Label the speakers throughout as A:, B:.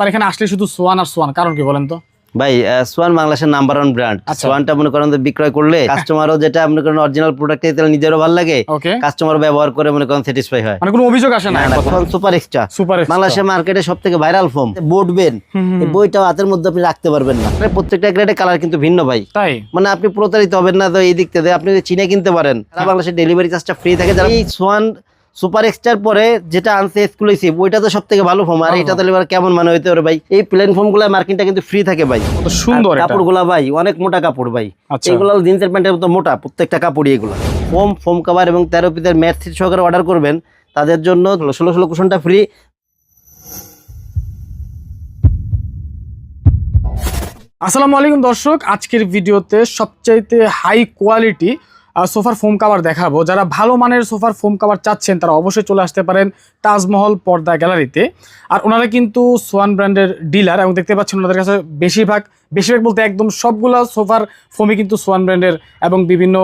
A: আপনার এখানে আসলে শুধু সোয়ান আর সোয়ান কারণ কি বলেন তো?
B: ভাই সোয়ান বাংলাদেশের নাম্বার ওয়ান ব্র্যান্ড। সোয়ানটা মনে করেন বিক্রয় করলে কাস্টমারও যেটা মনে করেন অরিজিনাল প্রোডাক্ট তাহলে নিজেরও ভালো লাগে। কাস্টমার ব্যবহার করে মনে করেন স্যাটিসফাই হয়।
A: মানে কোনো অভিযোগ আসে না
B: সুপার এক্সট্রা
A: সুপার
B: বাংলাদেশের মার্কেটে সব থেকে ভাইরাল ফোম বোর্ড বেন এই বইটাও হাতের মধ্যে আপনি রাখতে পারবেন না। মানে প্রত্যেকটা গ্রেডের কালার কিন্তু ভিন্ন ভাই।
A: তাই?
B: মানে আপনি প্রতারিত হবেন না তো এই দিক থেকে। আপনি চিনে কিনতে পারেন বাংলাদেশের ডেলিভারি চার্জটা ফ্রি থাকে। যারা এই সোয়ান সুপার এক্সটার পরে যেটা আনছে এক্সক্লুসিভ ওইটা তো সব থেকে ভালো ফোম আর এটা তাহলে এবার কেমন মানে হইতে পারে ভাই? এই প্লেন ফোমগুলা মার্কিংটা কিন্তু ফ্রি থাকে ভাই।
A: সুন্দর
B: কাপড়গুলা ভাই অনেক মোটা কাপড় ভাই।
A: আচ্ছা।
B: এগুলো জিন্সের প্যান্টের মতো মোটা প্রত্যেকটা কাপড় এগুলো। ফোম ফোম কাভার এবং তেরো পিসের ম্যাট সিট সহকারে অর্ডার করবেন। তাদের জন্য ষোলো ষোলো কুশনটা ফ্রি
A: আসসালামু আলাইকুম দর্শক আজকের ভিডিওতে সবচাইতে হাই কোয়ালিটি সোফার ফোম কাভার দেখাবো। যারা ভালো মানের সোফার ফোম কাভার চাচ্ছেন তারা অবশ্যই চলে আসতে পারেন তাজমহল পর্দা গ্যালারিতে। আর ওনারা কিন্তু সোয়ান ব্র্যান্ডের ডিলার এবং দেখতে পাচ্ছেন ওনাদের কাছে বেশিরভাগ বেশিরভাগ বলতে একদম সবগুলা সোফার ফোমই কিন্তু সোয়ান ব্র্যান্ডের এবং বিভিন্ন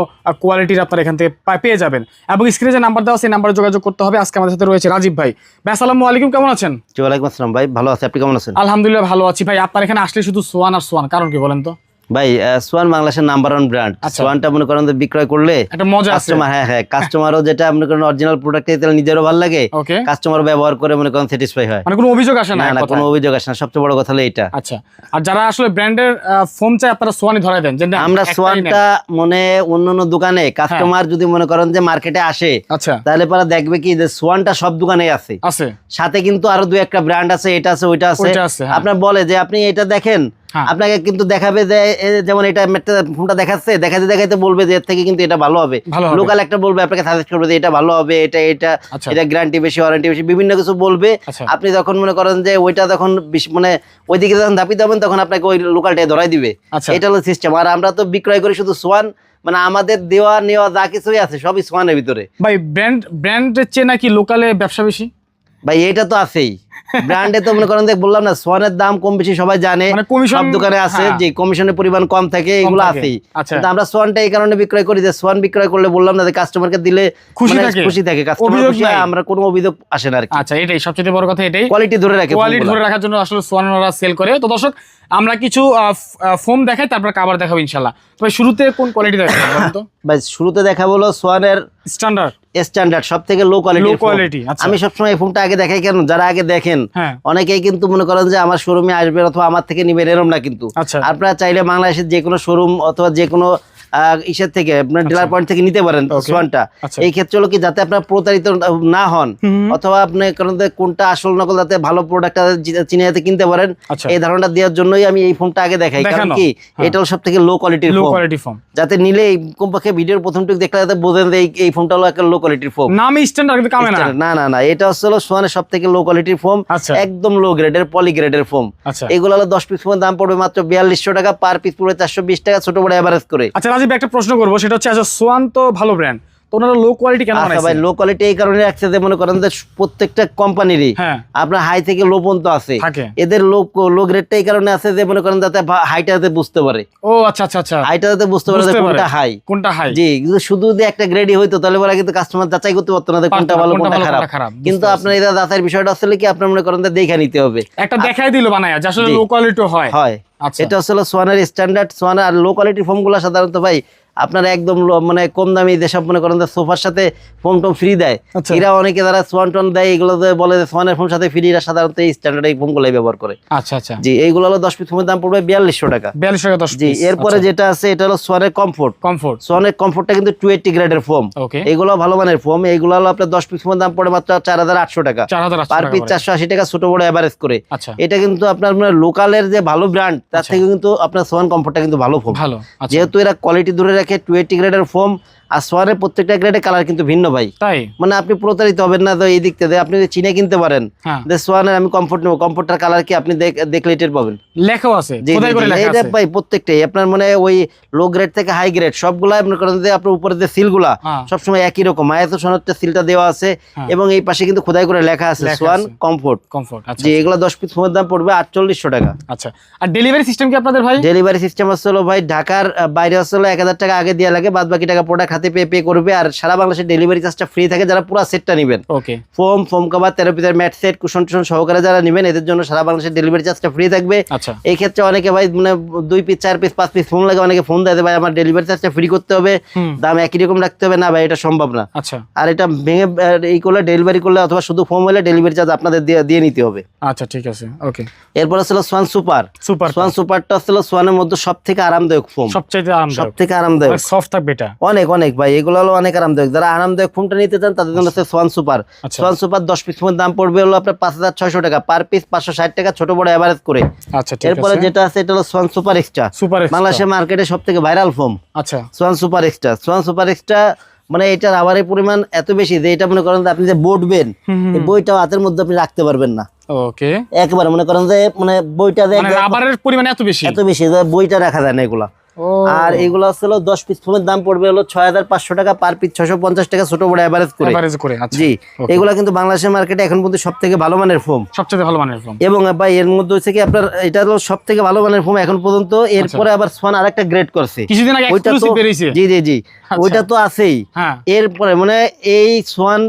A: কোয়ালিটির আপনারা এখান থেকে পেয়ে যাবেন। এবং স্ক্রিনে যে নাম্বার দেওয়া সেই নাম্বারে যোগাযোগ করতে হবে। আজকে আমাদের সাথে রয়েছে রাজীব ভাই। ভাই আসসালামু আলাইকুম কেমন আছেন?
B: ওয়ালাইকুম আসসালাম ভাই ভালো আছে। আপনি কেমন আছেন?
A: আলহামদুলিল্লাহ ভালো আছি ভাই। আপনার এখানে আসলে শুধু সোয়ান আর সোয়ান কারণ কি বলেন তো?
B: ভাই সোয়ান বাংলাদেশের নাম্বার ওয়ান ব্র্যান্ড। সোয়ানটা মনে করেন বিক্রয় করলে কাস্টমার হ্যাঁ হ্যাঁ কাস্টমারও যেটা মনে করেন অরিজিনাল প্রোডাক্ট তাহলে নিজেরও ভালো লাগে। কাস্টমার ব্যবহার করে মনে করেন স্যাটিসফাই হয়।
A: মানে কোনো অভিযোগ আসে না।
B: কোনো অভিযোগ আসে না। সবচেয়ে বড় কথা হলো এটা
A: আচ্ছা। আর যারা আসলে ব্র্যান্ডের ফোন চাই আপনারা সোয়ানি ধরাই দেন। যে
B: আমরা সোয়ানটা মনে অন্য অন্য দোকানে
A: হ্যাঁ।
B: কাস্টমার যদি মনে করেন যে মার্কেটে আসে
A: আচ্ছা।
B: তাহলে পরে দেখবে কি যে সোয়ানটা সব দোকানে আছে।
A: আছে।
B: সাথে কিন্তু আরও দুই একটা ব্র্যান্ড আছে এটা আছে ওইটা আছে।
A: হ্যাঁ।
B: আপনার বলে যে আপনি এটা দেখেন
A: হ্যাঁ।
B: আপনাকে কিন্তু দেখাবে যে যেমন এটা ফোনটা দেখাচ্ছে দেখাতে দেখাতে বলবে যে এর থেকে কিন্তু এটা ভালো হবে। লোকাল একটা বলবে আপনাকে সাজেস্ট করবে যে এটা ভালো হবে এটা এটা
A: আচ্ছা।
B: এটা গ্যারান্টি বেশি ওয়ারেন্টি বেশি বিভিন্ন কিছু বলবে।
A: আচ্ছা।
B: আপনি যখন মনে করেন যে ওইটা তখন মানে ওইদিকে যখন ধাপিতে হবেন তখন আপনাকে ওই লোকালটাই ধরাই দিবে।
A: আচ্ছা।
B: এটা হলো সিস্টেম আর আমরা তো বিক্রয় করি শুধু সোয়ান মানে আমাদের দেওয়া নেওয়া যা কিছুই আছে সবই সোয়ানের ভিতরে।
A: ভাই ব্র্যান্ড ব্র্যান্ডের চেয়ে নাকি লোকালে ব্যবসা বেশি?
B: ভাই এটা তো আছেই। ব্র্যান্ডে তো মনে করেন বললাম না সোয়ানের দাম কম বেশি সবাই জানে।
A: মানে
B: সব দোকানে আছে
A: হ্যাঁ।
B: যে কমিশনের পরিমাণ কম থাকে এগুলো আছেই।
A: আচ্ছা।
B: কিন্তু আমরা সোয়ানটা এই কারণে বিক্রয় করি যে সোয়ান বিক্রয় করলে বললাম না যে কাস্টমারকে দিলে
A: খুশি
B: মানে
A: থাকে।
B: খুশি থাকে। আমরা কোনো অভিযোগ আসে না আর
A: আচ্ছা এটাই সবচেয়ে বড় কথা এটাই।
B: কোয়ালিটি ধরে রাখে
A: কোয়ালিটি ধরে রাখার জন্য আসলে সোয়ান ওরা সেল করে। তো দর্শক আমরা কিছু ফোম দেখাই তারপর কাবার দেখাবো ইনশাল্লাহ তবে শুরুতে কোন কোয়ালিটি দেখাবো তো?
B: ভাই শুরুতে দেখা বলো সোয়ানের
A: স্ট্যান্ডার্ড
B: স্ট্যান্ডার্ড সব থেকে লো কোয়ালিটি। আমি সবসময় এই ফোনটা আগে দেখাই কেন? যারা আগে দেখেন
A: হ্যাঁ।
B: অনেকেই কিন্তু মনে করেন যে আমার শোরুমে আসবেন অথবা আমার থেকে নিবেন এরম না কিন্তু।
A: আচ্ছা।
B: আপনারা চাইলে বাংলাদেশের যে কোনো শোরুম অথবা যে কোনো ইসের থেকে আপনার ডিলার পয়েন্ট থেকে নিতে পারেন সোয়ানটা
A: আচ্ছা।
B: এই ক্ষেত্রে হলো কি যাতে আপনার প্রতারিত না হন অথবা আপনি কোনটা আসল নকল যাতে ভালো প্রোডাক্ট চিনে যাতে কিনতে পারেন
A: আচ্ছা।
B: এই ধারণা দেওয়ার জন্যই আমি এই ফোনটা আগে দেখাই। কারণ কি
A: হ্যাঁ।
B: এটা হলো সব থেকে লো কোয়ালিটির
A: লো
B: ফোন যাতে নিলে এই কমপক্ষে ভিডিওর প্রথমটুকু দেখলে যাতে বোঝেন যে এই- ফোনটা হলো একটা লো কোয়ালিটির ফোন
A: নামই স্ট্যান্ডার্ড কিন্তু কামে না।
B: না না না এটা হচ্ছে হলো সোয়ানের সব থেকে লো কোয়ালিটির
A: আচ্ছা।
B: একদম লো গ্রেডের পলি গ্রেডের
A: আচ্ছা।
B: এগুলো হলো দশ পিস ফোনের দাম পড়বে মাত্র বিয়াল্লিশশো টাকা পার পিস পড়বে চারশো বিশ টাকা ছোট বড় এভারেজ করে।
A: আচ্ছা রাজীব একটা প্রশ্ন করব সেটা হচ্ছে আচ্ছা সোয়ান তো ভালো ব্র্যান্ড ওনারা লো কোয়ালিটি কেন
B: আচ্ছা ভাই লো কোয়ালিটি এই কারণে রাখছে মনে করেন যে প্রত্যেকটা কোম্পানিরই
A: হ্যাঁ।
B: আপনার হাই থেকে লো পর্যন্ত আছে। এদের লো লো গ্রেডটা এই কারণে আছে যে মনে করেন যাতে হাইটা যাতে বুঝতে পারে।
A: ও আচ্ছা আচ্ছা আচ্ছা।
B: হাইটা যাতে বুঝতে পারে যে
A: বুঝতে পারে।
B: কোনটা হাই
A: কোনটা হাই
B: জি কিন্তু শুধু একটা গ্রেডই হইতো তাহলে কিন্তু কাস্টমার যাচাই করতে পারতো না যে কোনটা ভালো কোনটা খারাপ। কিন্তু আপনার এটা যাচাইয়ের বিষয়টা আসলে কি আপনার মনে করেন যে দেখে নিতে হবে।
A: একটা দেখাই দিল বানায়া যে আসলে লো কোয়ালিটি হয়।
B: এটা হচ্ছে সোয়ানের স্ট্যান্ডার্ড সোয়ানের আর লো কোয়ালিটির ফোমগুলো সাধারণত ভাই আপনার একদম মানে কম দামি যেসব মনে করেন সোফার সাথে ফোম টোম ফ্রি দেয়।
A: আচ্ছা।
B: এরা অনেকে যারা সোয়ান টোন দেয় এগুলো বলে যে সোয়ানের ফোম সাথে ফ্রি এরা সাধারণত এই স্ট্যান্ডার্ড এই ফোমগুলোই ব্যবহার করে।
A: আচ্ছা আচ্ছা।
B: জি এইগুলো হলো দশ পিস ফোমের দাম পড়বে বিয়াল্লিশশো টাকা।
A: বিয়াল্লিশ টাকা
B: জি এরপরে যেটা আছে এটা হলো সোয়ানের কমফোর্ট
A: কমফোর্ট
B: সোয়ানের কমফোর্টটা কিন্তু টু এইটটি গ্রেডের ফোম।
A: ওকে
B: এগুলো ভালো মানের ফোম। এগুলো হলো আপনার দশ পিস ফোমের দাম পড়ে মাত্র চার হাজার আটশো টাকা। পার পিস চারশো আশি টাকা ছোট বড় এভারেজ করে।
A: আচ্ছা।
B: এটা কিন্তু আপনার মানে লোকালের যে ভালো ব্র্যান্ড তার
A: আচ্ছা।
B: থেকে কিন্তু আপনার সোয়ান কমফোর্টটা কিন্তু ভালো ফোম।
A: ভালো আচ্ছা।
B: যেহেতু এরা কোয়ালিটি ধরে রাখে টু এইটি গ্রেডের ফোম আর সোয়ানের প্রত্যেকটা গ্রেডের কালার কিন্তু ভিন্ন ভাই।
A: তাই?
B: মানে আপনি প্রতারিত হবেন না তো এই দিক থেকে আপনি চিনে কিনতে পারেন
A: হ্যাঁ।
B: সোয়ানের আমি কমফোর্ট নেব কমফোর্টটার কালার কি আপনি দেখ- দেখলে টের পাবেন।
A: লেখাও আছে লেখা আছে।
B: ভাই প্রত্যেকটাই আপনার মানে ওই লো গ্রেড থেকে হাই গ্রেড সবগুলাই মনে করেন যে আপনার উপরে যে সিলগুলা
A: হ্যাঁ।
B: সবসময় একই রকম আয়াত সনদটা সিলটা দেওয়া আছে
A: হ্যাঁ।
B: এবং এই পাশে কিন্তু খোদাই করে লেখা আছে সোয়ান। কমফোর্ট
A: কমফোর্ট আচ্ছা
B: যে এগুলো দশ পিস ফোনের দাম পড়বে আটচল্লিশশো টাকা।
A: আচ্ছা আর ডেলিভারি সিস্টেম কি আপনাদের ভাই?
B: ডেলিভারি সিস্টেম হলো ভাই ঢাকার বাইরে হলো এক হাজার টাকা আগে দেওয়া লাগে বাদ বাকি টাকা প্রোডাক্ট হাতে পেয়ে পে করবে আর সারা বাংলাদেশে ডেলিভারি চার্জটা ফ্রি থাকে যারা পুরো সেটটা নেবেন।
A: ওকে
B: ফোম ফোম কভার তেরো পিসের ম্যাট সেট কুশন টুশন সহকারে যারা নেবেন এদের জন্য সারা বাংলাদেশের ডেলিভারি চার্জটা ফ্রি থাকবে।
A: আচ্ছা।
B: এই ক্ষেত্রে অনেকে ভাই মানে দুই পিস চার পিস পাঁচ পিস ফোন লাগে অনেকে ফোন দেয় ভাই আমার ডেলিভারি চার্জটা ফ্রি করতে হবে। দাম একই রকম রাখতে হবে। না ভাই এটা সম্ভব না।
A: আচ্ছা।
B: আর এটা ভেঙে এই করলে ডেলিভারি করলে অথবা শুধু ফোম হলে ডেলিভারি চার্জ আপনাদের দিয়ে নিতে হবে।
A: আচ্ছা ঠিক আছে। ওকে
B: এরপর ছিল সোয়ান সুপার
A: সুপার
B: সোয়ান সুপারটা ছিল সোয়ানের মধ্যে সব থেকে আরামদায়ক ফোম সব থেকে আরামদায়ক।
A: সফট থাকবে এটা?
B: অনেক অনেক ভাই এগুলো হলো অনেক আরামদায়ক। যারা আরামদায়ক ফোনটা নিতে চান তাদের জন্য হচ্ছে সোয়ান সুপার সোয়ান সুপার দশ পিস ফোনের দাম পড়বে হলো আপনার পাঁচ হাজার ছয়শো টাকা। পার পিস পাঁচশো ষাট টাকা ছোট বড় অ্যাভারেজ করে।
A: আচ্ছা ঠিক
B: এরপরে
A: আছে।
B: যেটা আছে এটা হলো সোয়ান সুপার এক্সট্রা
A: সুপার
B: বাংলাদেশের মার্কেটে সব থেকে ভাইরাল ফোম
A: আচ্ছা।
B: Swan super extra Swan super extra মানে এটার আবারের পরিমাণ এত বেশি যে এটা মনে করেন যে আপনি যে
A: হুম,
B: এই বইটাও হাতের মধ্যে আপনি রাখতে পারবেন না।
A: ওকে।
B: একেবারে মনে করেন যে মানে বইটা যে
A: মানে রাবারের পরিমাণ এত বেশি?
B: এত বেশি যে বইটা রাখা যায় না এগুলা। আর এগুলো হচ্ছিল দশ পিস ফোনের দাম পড়বে হলো ছয় হাজার পাঁচশো টাকা পার পিস ছশো পঞ্চাশ টাকা ছোট বড় অ্যাভারেজ করে।
A: আচ্ছা।
B: জি. এগুলা কিন্তু বাংলাদেশের মার্কেটে এখন পর্যন্ত সব থেকে ভালো মানের ফোম
A: সবচেয়ে ভালো মানের ফোন
B: এবং ভাই এর মধ্যে হচ্ছে কি আপনার এটা হলো সব থেকে ভালো মানের ফোম এখন পর্যন্ত। এরপরে আবার সোয়ান আরেকটা গ্রেড করছে।
A: কিছুদিন আগে
B: ওইটা তো জি জি জি।
A: আচ্ছা।
B: ওইটা তো আছেই।
A: হ্যাঁ।
B: এরপরে মানে এই সোয়ান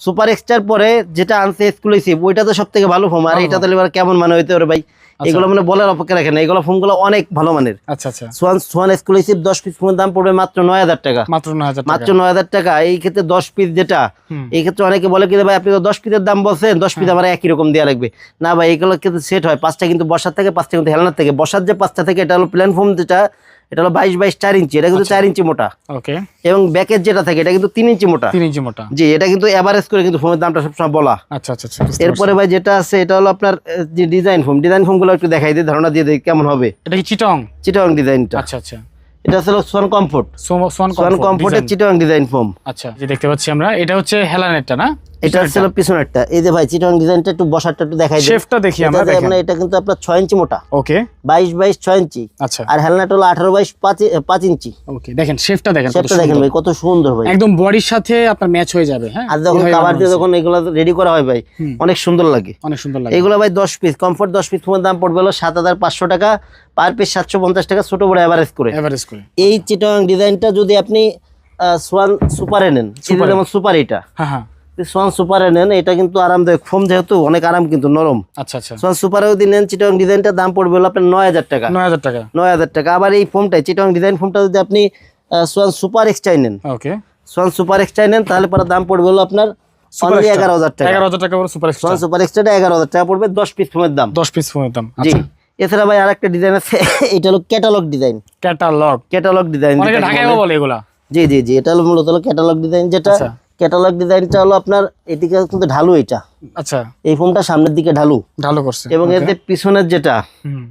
B: সুপার এক্সটার পরে যেটা আনছে এক্সক্লুসিভ ওইটা তো সব থেকে ভালো ফোম আর এটা তাহলে এবার কেমন মানে হইতে পারে ভাই? এগুলো মানে বলার অপেক্ষা রাখে না। এগুলো ফোনগুলো অনেক ভালো মানের।
A: আচ্ছা আচ্ছা।
B: সোয়ান সোয়ান এক্সক্লুসিভ দশ পিস ফোনের দাম পড়বে মাত্র নয় হাজার টাকা।
A: মাত্র নয় হাজার
B: মাত্র নয় হাজার টাকা। এই ক্ষেত্রে দশ পিস যেটা। এই ক্ষেত্রে অনেকে বলে কি ভাই আপনি তো দশ পিসের দাম বলছেন দশ পিস আমার একই রকম দেওয়া লাগবে। না ভাই এগুলো কিন্তু সেট হয়। পাঁচটা কিন্তু বসার থেকে পাঁচটা কিন্তু হেলনার থেকে। বসার যে পাঁচটা থেকে এটা হলো প্ল্যানফর্ম যেটা এটা হলো বাইশ বাইশ চার ইঞ্চি এটা কিন্তু চার ইঞ্চি মোটা।
A: ওকে।
B: এবং ব্যাকের যেটা থাকে এটা কিন্তু তিন ইঞ্চি মোটা।
A: তিন ইঞ্চি মোটা।
B: জি এটা কিন্তু এভারেজ করে কিন্তু ফোনের দামটা সবসময় বলা।
A: আচ্ছা আচ্ছা আচ্ছা
B: এরপরে ভাই যেটা আছে এটা হলো আপনার যে ডিজাইন ফোম ডিজাইন ফোমগুলো একটু দেখাই দিই ধারণা দিয়ে দিই কেমন হবে।
A: এটা কি চিটং?
B: চিটাং ডিজাইনটা
A: আচ্ছা আচ্ছা।
B: এটা হলো সোয়ান কমফোর্ট
A: সোন
B: সোয়ান কমফোর্টের চিটাং ডিজাইন ফোম
A: আচ্ছা যে দেখতে পাচ্ছি আমরা এটা হচ্ছে হেলানেটটা না?
B: এটা হলো পিছনেরটা। এই যে ভাই চিটাং ডিজাইনটা একটু বসারটা একটু দেখাই
A: শেফটা দেখি আমরা দেখেন।
B: এটা কিন্তু আপনার ছয় ইঞ্চি মোটা।
A: ওকে
B: বাইশ বাইশ ছয় ইঞ্চি।
A: আচ্ছা।
B: আর হেলমেট হলো আঠারো বাইশ পাঁচ পাঁচ ইঞ্চি।
A: ওকে দেখেন শেফটা দেখেন
B: শেপটা দেখেন ভাই কত সুন্দর ভাই।
A: একদম বডির সাথে আপনার ম্যাচ হয়ে যাবে হ্যাঁ?
B: আর যখন
A: বানানো
B: দিয়ে যখন এগুলো রেডি করা হয় ভাই অনেক সুন্দর লাগে।
A: অনেক সুন্দর লাগে।
B: এগুলো ভাই দশ পিস কমফোর্ট দশ পিস তোমার দাম পড়বে হলো সাত হাজার পাঁচশো টাকা পার পিস সাতশো পঞ্চাশ টাকা ছোট বড় অ্যাভারেজ করে।
A: এভারেজ করে।
B: এই চিটং ডিজাইনটা যদি আপনি সোয়ান সুপারে নেন
A: সুপারে।
B: যেমন সুপার এটা
A: হ্যাঁ হ্যাঁ।
B: সোয়ান সুপারে নেন এটা কিন্তু আরামদায়ক। ফোম যেহেতু অনেক আরাম কিন্তু নরম।
A: আচ্ছা আচ্ছা।
B: সোয়ান সুপারে যদি নেন চিটং ডিজাইনটার দাম পড়বে হলো আপনার নয় হাজার টাকা।
A: নয় হাজার টাকা।
B: নয় হাজার টাকা। আবার এই ফোমটাই চিটং ডিজাইন ফোমটা যদি আপনি সোয়ান সুপার এক্সটাই নেন।
A: ওকে।
B: সোয়ান সুপার এক্সটাই নেন তাহলে পরে দাম পড়বে হলো আপনার এগারো হাজার টাকা।
A: এগারো হাজার টাকা সুপার
B: সোয়ান সুপার এক্সট্রাটা এগারো হাজার টাকা পড়বে দশ পিস ফোমের দাম।
A: দশ পিস দাম।
B: জি।
A: আচ্ছা।
B: এছাড়া ভাই আরেকটা ডিজাইন আছে এটা হলো catalogue design
A: catalogue
B: catalogue design
A: অনেকে ঢাকায়ও বলে। এগুলা।
B: জি জি জি এটা হলো মূলত হলো ক্যাটালগ ডিজাইন যেটা। ক্যাটালগ ডিজাইনটা হলো আপনার এদিকে কিন্তু ঢালু এটা।
A: আচ্ছা।
B: এই ফোমটা সামনের দিকে ঢালু।
A: ভালো করছে।
B: এবং এর যে পিছনের যেটা
A: হুম।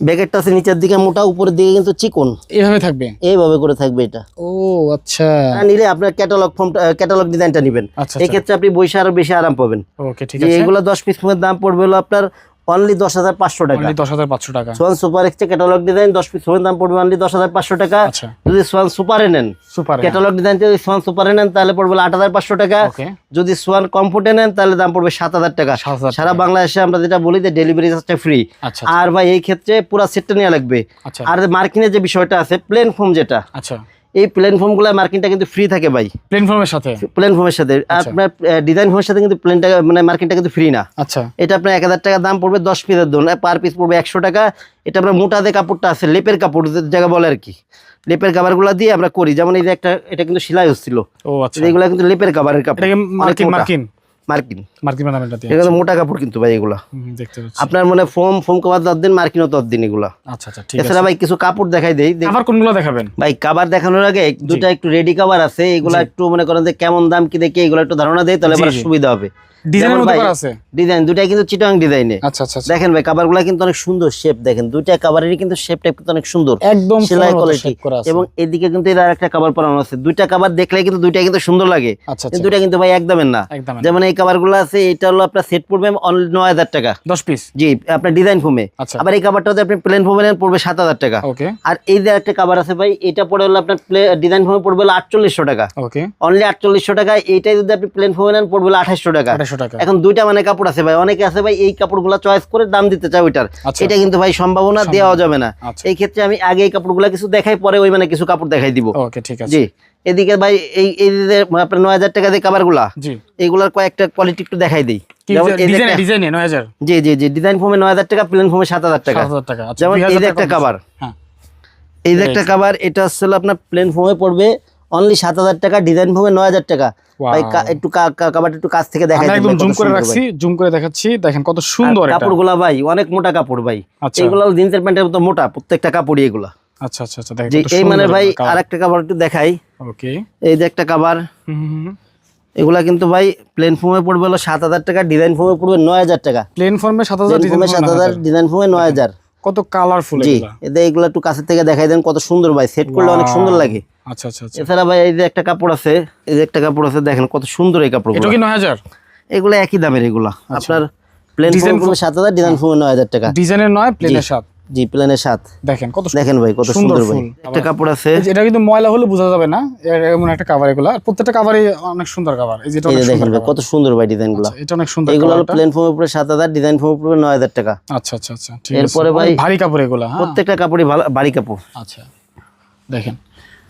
B: ব্যাকেটটা আছে নিচের দিকে মোটা উপরের দিকে কিন্তু চিকন।
A: এইভাবে থাকবে?
B: এইভাবে করে থাকবে এটা।
A: ও আচ্ছা।
B: নিলে আপনার ক্যাটালগ ফোমটা ক্যাটালগ ডিজাইনটা নেবেন।
A: আচ্ছা
B: এই ক্ষেত্রে আপনি বসে আরও বেশি আরাম পাবেন।
A: ওকে ঠিক আছে।
B: এগুলো দশ পিস ফোনের দাম পড়বে হলো আপনার অনলি দশ হাজার পাঁচশো টাকা।
A: দশ হাজার পাঁচশো টাকা।
B: Swan super extra catalogue design দশ পিস ফোনের দাম পড়বে অনলি দশ হাজার পাঁচশো টাকা।
A: আচ্ছা।
B: যদি সোয়ান সুপারে নেন
A: সুপার
B: ক্যাটালগ ডিজাইন যদি সোয়ান সুপারে নেন তাহলে পড়বে আট হাজার পাঁচশো টাকা। যদি সোয়ান কমফোর্টে নেন তাহলে দাম পড়বে সাত হাজার টাকা।
A: 7,000
B: সারা বাংলাদেশে আমরা যেটা বলি যে ডেলিভারি চার্জটা ফ্রি আর ভাই এই ক্ষেত্রে পুরো সেটটা নেওয়া লাগবে।
A: আচ্ছা।
B: আর মার্কিনের যে বিষয়টা আছে প্লেন ফোম যেটা।
A: আচ্ছা।
B: এই প্লেনগুলা মার্কিনটা কিন্তু ফ্রি থাকে ভাই।
A: প্লেন ফর্মের সাথে?
B: প্ল্যানফর্মের সাথে।
A: আচ্ছা।
B: আপনার ডিজাইন ফর্মের সাথে কিন্তু প্ল্যানটা মানে মার্কিনটা কিন্তু ফ্রি না।
A: আচ্ছা।
B: এটা আপনার এক হাজার টাকা দাম পড়বে দশ পিসের ধরুন পার পিস পড়বে একশো টাকা। এটা আপনার মোটা যে কাপড়টা আছে লেপের কাপড় জায়গা বলে আর কি। লেপের কাভারগুলো দিয়ে আমরা করি। যেমন এই যে একটা এটা কিন্তু সেলাই হচ্ছিল
A: ও আচ্ছা।
B: এগুলো কিন্তু লেপের কাভারের কাপড়।
A: মার্কিন। মার্কিন।
B: মার্কিন কিন্তু মোটা কাপড় কিন্তু ভাই এগুলা।
A: দেখতে পাচ্ছি।
B: আপনার মানে ফোম ফোম কভার দশ দিন মার্কিনও দশ দিন এগুলা।
A: আচ্ছা আচ্ছা ঠিক আছে।
B: এছাড়া ভাই কিছু কাপড় দেখাই দেই
A: আবার কোনগুলো দেখাবেন?
B: ভাই কাবার দেখানোর আগে দুটা একটু রেডি কাভার আছে এগুলা একটু মনে করেন যে কেমন দাম কি দেখে এগুলো একটু ধারণা দেয় তাহলে আমার সুবিধা হবে।
A: ডিজাইনের মধ্যে করা আছে?
B: ডিজাইন দুটাই কিন্তু চিটাং ডিজাইনে
A: আচ্ছা আচ্ছা আচ্ছা।
B: দেখেন ভাই কাভারগুলো কিন্তু অনেক সুন্দর শেপ দেখেন দুইটা কাভারেরই কিন্তু শেপটা কিন্তু অনেক সুন্দর।
A: একদম
B: সেলাই কোয়ালিটি
A: shape করা আছে।
B: এবং এদিকে কিন্তু এর কাভার পরানো আছে। দুইটা কাভার দেখলে কিন্তু দুইটা কিন্তু সুন্দর লাগে।
A: আচ্ছা আচ্ছা।
B: দুইটা কিন্তু ভাই একদমই না। যেমন এই কাভারগুলো আছে এটা হলো আপনার সেট পড়বে নয় হাজার টাকা।
A: দশ পিস
B: জি আপনার ডিজাইন ফোমে
A: আচ্ছা।
B: আবার এই কাভারটা আপনি প্লেন ফোমে নেন পড়বে সাত হাজার টাকা।
A: ওকে
B: আর এই যে একটা কাভার আছে ভাই এটা পড়ে হলো আপনার ডিজাইন ফোমে পড়বে হলো আটচল্লিশশো টাকা।
A: ওকে
B: অনলি আটচল্লিশশো টাকা এইটাই যদি আপনি প্লেন ফোমে নেন পড়বে হলো আঠাশশো টাকা।
A: আঠাশশো টাকা।
B: এখন দুইটা মানে কাপড় আছে ভাই অনেকে আছে ভাই এই কাপড়গুলো চয়েস করে দাম দিতে চায় ওইটার।
A: আচ্ছা।
B: এটা কিন্তু ভাই সম্ভাবনা দেওয়া যাবে না।
A: আচ্ছা।
B: এই ক্ষেত্রে আমি আগে এই কাপড়গুলো কিছু দেখাই পরে ওই মানে কিছু কাপড় দেখাই দিব।
A: ওকে ঠিক আছে।
B: জি। এদিকে ভাই এই এই আপনার নয় হাজার টাকা দিয়ে কাভারগুলা
A: জি।
B: এইগুলার কয়েকটা কোয়ালিটি একটু দেখাই দিই। জি জি জি ডিজাইন ফোমে নয় হাজার টাকা প্লেন ফোমে সাত হাজার টাকা।
A: আচ্ছা
B: যেমন এই যে একটা কাভার
A: হ্যাঁ।
B: এই যে একটা কাভার এটা হলো আপনার প্লেন ফোমে পড়বে অনলি সাত হাজার টাকা ডিজাইন ফোমে নয় হাজার টাকা। ভাই কা- একটু কাভারটা একটু কাছ থেকে দেখাই
A: একদম জুম করে রাখছি। জুম করে দেখাচ্ছি দেখেন কত সুন্দর
B: কাপড়গুলা ভাই অনেক মোটা কাপড় ভাই।
A: আচ্ছা।
B: এগুলো জিন্সের প্যান্টের মতো মোটা প্রত্যেকটা কাপড়ই এগুলা।
A: আচ্ছা আচ্ছা আচ্ছা দেখেন
B: এই মানে ভাই। আরেকটা কাভার একটু দেখাই।
A: ওকে।
B: এই যে একটা কাভার এগুলা কিন্তু ভাই প্লেন ফোমে পড়বে হলো সাত হাজার টাকা ডিজাইন ফোমে পড়বে নয় হাজার টাকা।
A: প্লেন ফর্মে সাত হাজার
B: প্লেন সাত হাজার ডিজাইন ফোমে নয় হাজার।
A: কত কালারফুল
B: জি এতে এগুলো একটু কাছে থেকে দেখাই দেন কত সুন্দর ভাই সেট করলে অনেক সুন্দর লাগে।
A: আচ্ছা আচ্ছা আচ্ছা।
B: এছাড়া ভাই এই যে একটা কাপড় আছে এই যে একটা কাপড় আছে দেখেন কত সুন্দর এই কাপড়
A: এটা কি নয় হাজার?
B: এগুলো একই দামের এগুলা। আপনার প্লেন ফোমে সাত হাজার ডিজাইন ফোমে নয় হাজার টাকা।
A: ডিজাইনের নয় প্লেনের সাত।
B: জি প্লেনের সাত
A: দেখেন কত
B: দেখেন ভাই কত
A: সুন্দর
B: ভাই। একটা কাপড় আছে।
A: এটা কিন্তু ময়লা হলে বোঝা যাবে না এমন একটা কাভার এগুলা। আর প্রত্যেকটা কাভারই অনেক সুন্দর কাভার এই যেটা
B: দেখেন কত সুন্দর ভাই
A: ডিজাইনগুলা। এটা অনেক সুন্দর
B: এগুলো হলো প্লেন ফর্মের উপরে সাত হাজার ডিজাইন ফর্মের উপরে নয় হাজার টাকা।
A: আচ্ছা আচ্ছা আচ্ছা ঠিক
B: এরপরে ভাই-
A: ভারী কাপড় এগুলা হ্যাঁ।
B: প্রত্যেকটা কাপড়ই ভালো ভারী কাপড়।
A: আচ্ছা দেখেন।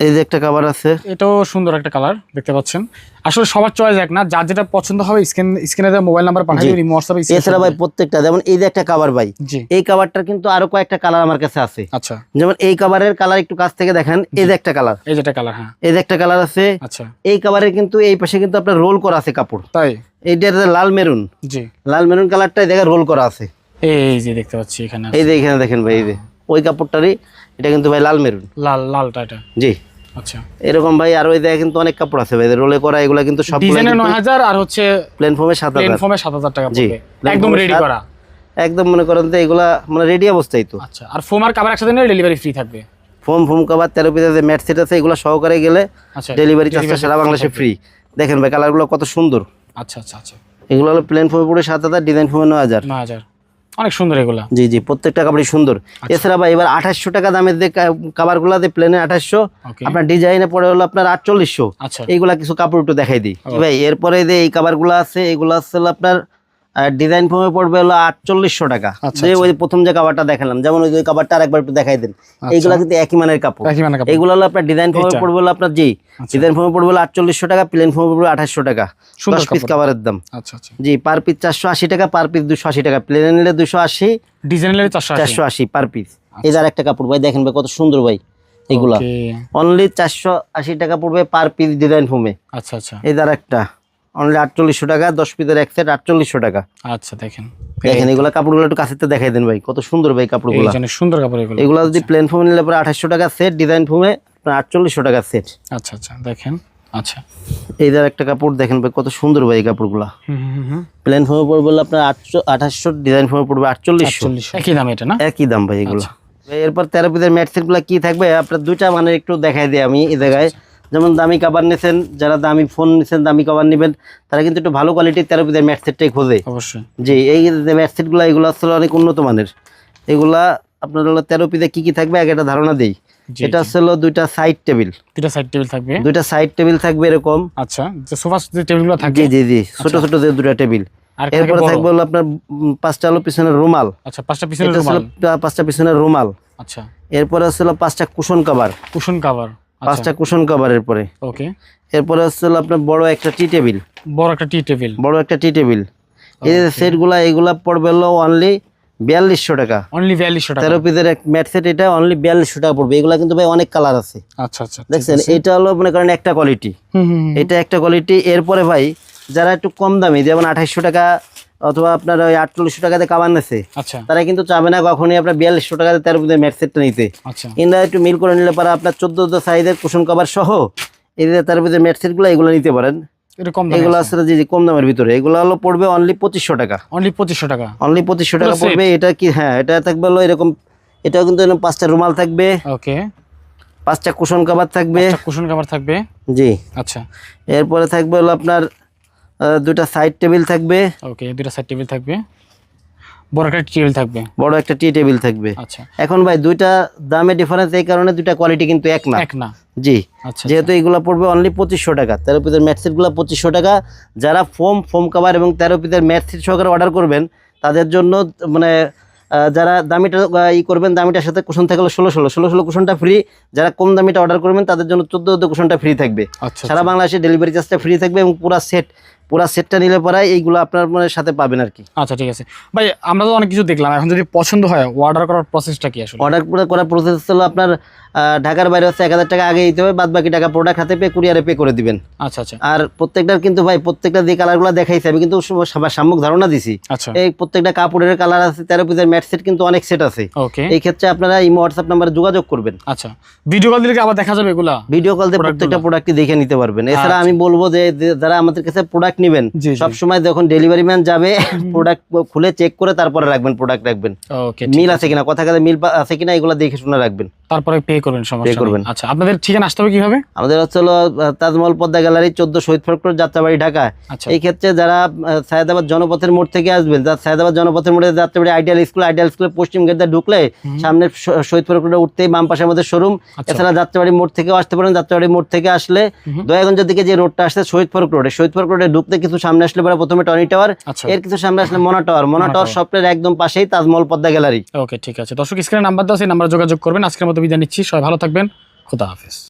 B: এই যে একটা কাপড় আছে।
A: এটাও সুন্দর একটা কালার দেখতে পাচ্ছেন। আসলে সবার চয়েস এক না যার যেটা পছন্দ হবে স্ক্রিন স্ক্রিনে দেওয়া মোবাইল নাম্বার পাঠিয়ে দিবেন হোয়াটসঅ্যাপে
B: এছাড়া ভাই প্রত্যেকটা যেমন এই যে একটা কাভার ভাই এই কাভারটার কিন্তু আরও কয়েকটা কালার আমার কাছে আছে।
A: আচ্ছা।
B: যেমন এই কাভারের কালার একটু কাছ থেকে দেখেন এই যে একটা কালার
A: এই যেটা কালার হ্যাঁ।
B: এই যে একটা কালার আছে।
A: আচ্ছা।
B: এই কাভারের কিন্তু এই পাশে কিন্তু আপনার রোল করা আছে কাপড়।
A: তাই?
B: এইটার যে লাল মেরুন
A: জি।
B: লাল মেরুন কালারটা দেখে রোল করা আছে।
A: এই যে দেখতে পাচ্ছি এখানে
B: এই যে এখানে দেখেন ভাই এই যে। ওই কাপড়টারই এটা কিন্তু ভাই লাল মেরুন।
A: লাল লালটা এটা?
B: জি।
A: আচ্ছা।
B: এরকম ভাই আরও জায়গায় কিন্তু অনেক কাপড় আছে ভাই রোলে করা এগুলা কিন্তু সব
A: ডিজাইনের নয় হাজার আর হচ্ছে
B: প্লেন ফর্মে সাত
A: প্লেন ফর্মে সাত হাজার টাকা পড়বে। একদম রেডি করা।
B: একদম মনে করেন তো এগুলা মানে রেডি অবস্থায় তো।
A: আচ্ছা আর ফোম আর কাবার একসাথে নিলে ডেলিভারি ফ্রি থাকবে?
B: ফোম ফোম কভার তেরো পিসের যে ম্যাট সেট আছে এগুলো সহকারে গেলে
A: আচ্ছা
B: ডেলিভারি চার্জটা সারা বাংলাদেশে ফ্রি দেখেন ভাই কালারগুলো কত সুন্দর।
A: আচ্ছা আচ্ছা আচ্ছা।
B: এগুলো হলো প্লেন ফোমে পড়ে সাত হাজার ডিজাইন ফোমে নয় হাজার।
A: নয় হাজার। অনেক সুন্দর এগুলা।
B: জি জি প্রত্যেকটা কাপড়ই সুন্দর। এছাড়া ভাই এবার আঠাশশো টাকা দামের যে কাভারগুলো গুলাতে প্লেনে আঠাশশো আপনার ডিজাইনে পরে হলো আপনার আটচল্লিশশো।
A: আচ্ছা।
B: এইগুলা কিছু কাপড় একটু দেখাই দিই। ভাই এরপরে যে এই কাভারগুলো আছে এগুলো আছে হলো আপনার ডিজাইন ফর্মে পড়বে হলো আটচল্লিশশো টাকা।
A: আচ্ছা,
B: যে ওই প্রথম যে কাবারটা দেখালাম যেমন ওই যে কাভারটা আরেকবার একটু দেখাই দেন। এইগুলো কিন্তু একই মানের কাপড়। এগুলো হলো আপনার ডিজাইন ফর্মে? পড়বে হলো আপনার জি
A: আচ্ছা।
B: ডিজাইন ফর্মে পড়বে হলো আটচল্লিশশো টাকা প্লেন ফর্মে পড়বে আঠাশশো টাকা। দশ পিস। কাভারের দাম।
A: আচ্ছা আচ্ছা।
B: জি পার পিস চারশো আশি টাকা পার পিস দুশো আশি টাকা। প্লেনে নিলে দুশো আশি
A: চারশো আশি।
B: চারশো আশি পার পিস এই যে একটা কাপড় ভাই দেখেন ভাই কত সুন্দর ভাই এগুলা। অনলি চারশো আশি টাকা পড়বে পার পিস ডিজাইন ফর্মে
A: আচ্ছা আচ্ছা।
B: এই যার একটা অনলি আটচল্লিশশো টাকা দশ পিসের এক সেট আটচল্লিশশো টাকা।
A: আচ্ছা দেখেন।
B: দেখেন এগুলা কাপড়গুলো একটু কাছে দেখাই দেন ভাই কত সুন্দর ভাই কাপড়গুলো।
A: সুন্দর কাপড় এগুলো।
B: যদি প্লেন ফোমে নিলে পরে আঠাশশো টাকা সেট ডিজাইন ফোমে আপনার আটচল্লিশশো টাকা সেট
A: আচ্ছা আচ্ছা দেখেন আচ্ছা।
B: এই যার একটা কাপড় দেখেন ভাই কত সুন্দর ভাই এই কাপড়গুলো।
A: হুম হুম হুম
B: প্লেন ফোমে পড়বে হলো আপনার আটশো আঠাশশো ডিজাইন ফোমে পড়বে আটচল্লিশশো।
A: চল্লিশ একই দাম এটা না?
B: একই দাম ভাই এগুলো। এরপর তেরো পিসের ম্যাটসেটগুলো কি থাকবে? আপনার দুইটা মানে একটু দেখাই দিই আমি এই জায়গায়। যেমন দামি কাবার নিছেন যারা দামি ফোন নিছেন দামি কাবার নেবেন তারা কিন্তু একটু ভালো কোয়ালিটির তেরো পিসের ম্যাটসেটটাই খোঁজে।
A: অবশ্যই।
B: জি এই যে ম্যাটসেটগুলো এগুলো আসলে অনেক উন্নত মানের। এগুলা আপনার হলো তেরো পিসে কি কি থাকবে আগে একটা ধারণা দিই। এটা হলো দুইটা সাইড টেবিল
A: দুটা সাইড টেবিল থাকবে?
B: দুইটা সাইড টেবিল থাকবে এরকম।
A: আচ্ছা যে সোফা যে টেবিলগুলো থাকবে
B: জি জি জি ছোট ছোট যে দুটা টেবিল
A: আর
B: এরপরে। থাকবে হলো আপনার পাঁচটা হলো পিছনের রুমাল।
A: আচ্ছা পাঁচটা পিছনের রুমাল?
B: পাঁচটা পিছনের রুমাল।
A: আচ্ছা।
B: এরপরে হলো পাঁচটা কুশন কাভার
A: কুশন কাভার আচ্ছা
B: পাঁচটা কুশন কাভারের পরে।
A: ওকে
B: এরপরে হচ্ছে হলো আপনার বড় একটা টি টেবিল
A: বড় একটা টি টেবিল
B: বড় একটা টি টেবিল এই যে সেটগুলা এইগুলা পড়বে হলো অনলি বিয়াল্লিশশো টাকা।
A: অনলি বিয়াল্লিশশো টাকা।
B: তেরো পিসের এক ম্যাট সেট এটা অনলি বিয়াল্লিশশো টাকা পড়বে। এগুলা কিন্তু ভাই অনেক কালার আছে।
A: আচ্ছা আচ্ছা
B: দেখছেন? এটা হলো মনে করেন একটা কোয়ালিটি
A: হুম হুম হুম।
B: এটা একটা কোয়ালিটি এরপরে ভাই যারা একটু কম দামি যেমন আঠাইশশো টাকা অথবা আপনার ওই আটচল্লিশশো টাকাতে কাবার নেছে
A: আচ্ছা।
B: তারা কিন্তু চাবে না কখনই আপনার বিয়াল্লিশশো টাকাতে তেরো পিসের ম্যাট সেটটা নিতে।
A: আচ্ছা।
B: কিংবা একটু মিল করে নিলে পারে আপনার চোদ্দ সাইজের কুশন কভার সহ এই যে তার ভিতরে ম্যাট সেটগুলো এগুলো নিতে পারেন। এগুলো আসলে জি কম দামের ভিতরে। এগুলো হলো পড়বে অনলি পঁচিশশো টাকা।
A: অনলি পঁচিশশো টাকা।
B: অনলি পঁচিশশো টাকা পড়বে। এটা কি? হ্যাঁ এটা থাকবে হলো এরকম এটাও কিন্তু পাঁচটা রুমাল থাকবে।
A: ওকে
B: পাঁচটা কুশন কভার থাকবে।
A: কুশন কাভার থাকবে।
B: জি।
A: আচ্ছা।
B: এরপরে থাকবে হলো আপনার দুইটা সাইড টেবিল থাকবে।
A: ওকে দুইটা সাইড টেবিল থাকবে। বড় একটা টেবিল থাকবে।
B: বড় একটা টি টেবিল থাকবে।
A: আচ্ছা।
B: এখন ভাই দুইটা দামে ডিফারেন্স এই কারণে দুইটা কোয়ালিটি কিন্তু এক না।
A: এক না।
B: জি।
A: আচ্ছা
B: যেহেতু এইগুলো পড়বে অনলি পঁচিশশো টাকা তেরো পিসের ম্যাটসেটগুলো পঁচিশশো টাকা। যারা ফোম ফোম কাভার এবং তেরো পিসের ম্যাটসেট সহকারে অর্ডার করবেন তাদের জন্য মানে যারা দামিটা ই করবেন দামিটার সাথে কুশন থাকলে ষোলো ষোলো। ষোলো ষোলো কুশনটা ফ্রি যারা কম দামিটা অর্ডার করবেন তাদের জন্য চোদ্দ চোদ্দ কুশনটা ফ্রি থাকবে।
A: আচ্ছা
B: সারা বাংলাদেশে ডেলিভারি চার্জটা ফ্রি থাকবে এবং পুরো সেট পুরো সেটটা নিলে পরে এইগুলো আপনার মানে সাথে পাবেন আর কি।
A: আচ্ছা ঠিক আছে। ভাই আমরা তো অনেক কিছু দেখলাম। এখন যদি পছন্দ হয় অর্ডার করার প্রসেসটা কি আসলে?
B: অর্ডার করে করার প্রসেস হলো আপনার ঢাকার বাইরে হচ্ছে এক হাজার টাকা আগে দিতে হবে বাদ বাকি টাকা প্রোডাক্ট হাতে পেয়ে কুরিয়ারে পে করে দিবেন।
A: আচ্ছা আচ্ছা।
B: আর প্রত্যেকটার কিন্তু ভাই প্রত্যেকটা যে কালারগুলো দেখাইছে আমি কিন্তু সাম্যক ধারণা দিছি।
A: আচ্ছা।
B: এই প্রত্যেকটা কাপড়ের কালার আছে তেরো পিসের ম্যাট সেট কিন্তু অনেক সেট আছে।
A: ওকে
B: এই ক্ষেত্রে আপনারা এই হোয়াটসঅ্যাপ নাম্বারে যোগাযোগ করবেন।
A: আচ্ছা। ভিডিও কল দিলে কি আবার দেখা যাবে এগুলা?
B: ভিডিও কল দিয়ে প্রত্যেকটা। প্রোডাক্টই দেখে নিতে পারবেন। এছাড়া
A: আচ্ছা।
B: আমি বলব যে- যারা আমাদের কাছে প্রোডাক্ট নেবেন। সব সময় যখন ডেলিভারি ম্যান যাবে প্রোডাক্ট খুলে চেক করে তারপরে রাখবেন প্রোডাক্ট রাখবেন।
A: ওকে
B: মিল আছে কিনা? কথা কথা মিল আছে কিনা এগুলো দেখে শুনে রাখবেন।
A: তারপরে পে করবেন সমস্যা নেই।
B: করবেন।
A: আচ্ছা আপনাদের ঠিকানা আসতে হবে কীভাবে?
B: আমাদের হচ্ছে হলো তাজমহল পদ্মা গ্যালারি চোদ্দ শহীদ ফরক যাত্রাবাড়ি ঢাকা।
A: আচ্ছা।
B: এই ক্ষেত্রে যারা সায়দাবাদ জনপথের মোড় থেকে আসবেন যারা সায়দাবাদ জনপথের মোড়ে যাত্রাবাড়ি আইডিয়াল স্কুল আইডিয়াল স্কুলের পশ্চিম গেট ঢুকলে সামনে শহীদ ফরক রোডে উঠতেই বাম পাশে আমাদের শোরুম
A: আচ্ছা।
B: এছাড়া যাত্রাবাড়ি মোড় থেকেও আসতে পারেন যাত্রাবাড়ি মোড় থেকে আসলে দয়াগঞ্জের দিকে যে রোডটা আসছে শহীদ ফরক রোডে শহীদ ফরক রোডে ঢুকতে কিছু সামনে আসলে পরে প্রথমে টনি টাওয়ার
A: আচ্ছা।
B: এর কিছু সামনে আসলে মোনা টাওয়ার। মোনা টাওয়ার শপের একদম পাশেই তাজমহল পদ্মা গ্যালারি।
A: ওকে ঠিক আছে। দর্শক স্ক্রিনে নাম্বার দাও সেই নাম্বার যোগাযোগ করবেন। আজকের মতো বিদায় নিচ্ছি। সবাই ভালো থাকবেন। খুদা হাফেজ।